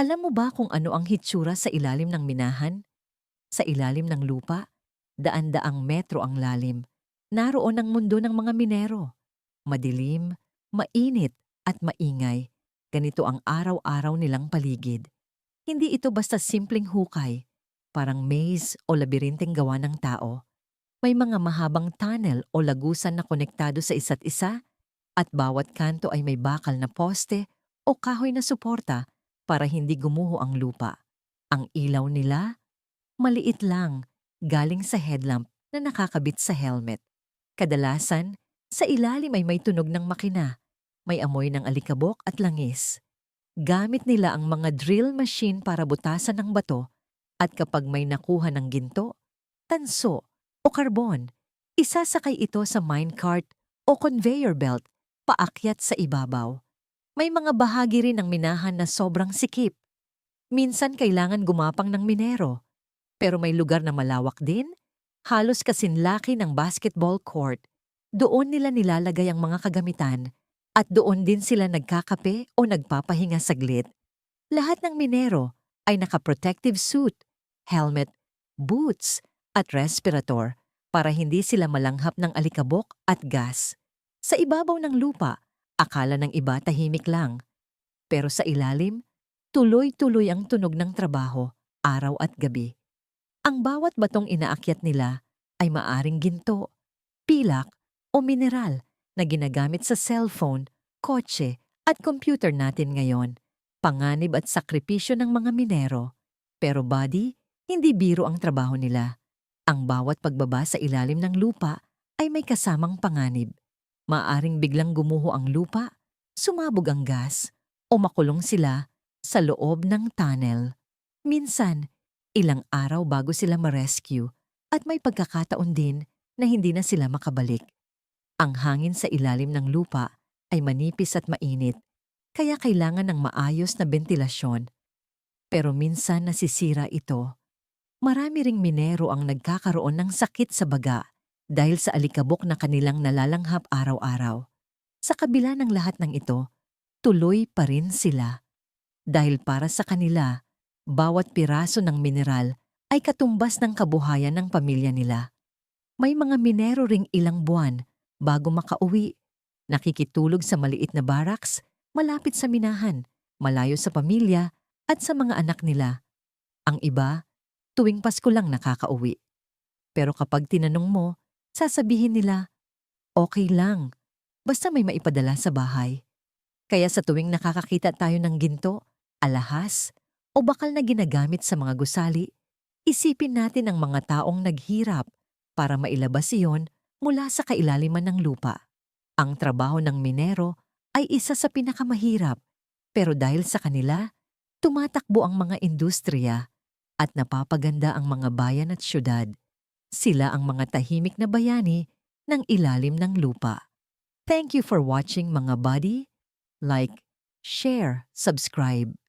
Alam mo ba kung ano ang hitsura sa ilalim ng minahan? Sa ilalim ng lupa, daan-daang metro ang lalim. Naroon ang mundo ng mga minero. Madilim, mainit at maingay. Ganito ang araw-araw nilang paligid. Hindi ito basta simpleng hukay, parang maze o labirinteng gawa ng tao. May mga mahabang tunnel o lagusan na konektado sa isa't isa at bawat kanto ay may bakal na poste o kahoy na suporta para hindi gumuho ang lupa. Ang ilaw nila, maliit lang, galing sa headlamp na nakakabit sa helmet. Kadalasan, sa ilalim ay may tunog ng makina, may amoy ng alikabok at langis. Gamit nila ang mga drill machine para butasan ng bato at kapag may nakuha ng ginto, tanso o karbon, isasakay ito sa minecart o conveyor belt paakyat sa ibabaw. May mga bahagi rin ng minahan na sobrang sikip. Minsan kailangan gumapang ng minero. Pero may lugar na malawak din, halos kasinlaki ng basketball court. Doon nila nilalagay ang mga kagamitan at doon din sila nagkakape o nagpapahinga saglit. Lahat ng minero ay naka-protective suit, helmet, boots at respirator para hindi sila malanghap ng alikabok at gas. Sa ibabaw ng lupa, akala ng iba tahimik lang. Pero sa ilalim, tuloy-tuloy ang tunog ng trabaho, araw at gabi. Ang bawat batong inaakyat nila ay maaring ginto, pilak o mineral na ginagamit sa cellphone, kotse at computer natin ngayon. Panganib at sakripisyo ng mga minero. Pero body, hindi biro ang trabaho nila. Ang bawat pagbaba sa ilalim ng lupa ay may kasamang panganib. Maaring biglang gumuho ang lupa, sumabog ang gas, o makulong sila sa loob ng tunnel. Minsan, ilang araw bago sila ma-rescue at may pagkakataon din na hindi na sila makabalik. Ang hangin sa ilalim ng lupa ay manipis at mainit, kaya kailangan ng maayos na bentilasyon. Pero minsan nasisira ito. Marami ring minero ang nagkakaroon ng sakit sa baga dahil sa alikabok na kanilang nalalanghap araw-araw. Sa kabila ng lahat ng ito, tuloy pa rin sila. Dahil para sa kanila, bawat piraso ng mineral ay katumbas ng kabuhayan ng pamilya nila. May mga minero ring ilang buwan bago makauwi, nakikitulog sa maliit na barracks malapit sa minahan, malayo sa pamilya at sa mga anak nila. Ang iba, tuwing Pasko lang nakakauwi. Pero kapag tinanong mo, sasabihin nila, okay lang, basta may maipadala sa bahay. Kaya sa tuwing nakakakita tayo ng ginto, alahas, o bakal na ginagamit sa mga gusali, isipin natin ang mga taong naghirap para mailabas iyon mula sa kailaliman ng lupa. Ang trabaho ng minero ay isa sa pinakamahirap, pero dahil sa kanila, tumatakbo ang mga industriya at napapaganda ang mga bayan at syudad. Sila ang mga tahimik na bayani ng ilalim ng lupa. Thank you for watching mga buddy. Like, share, subscribe.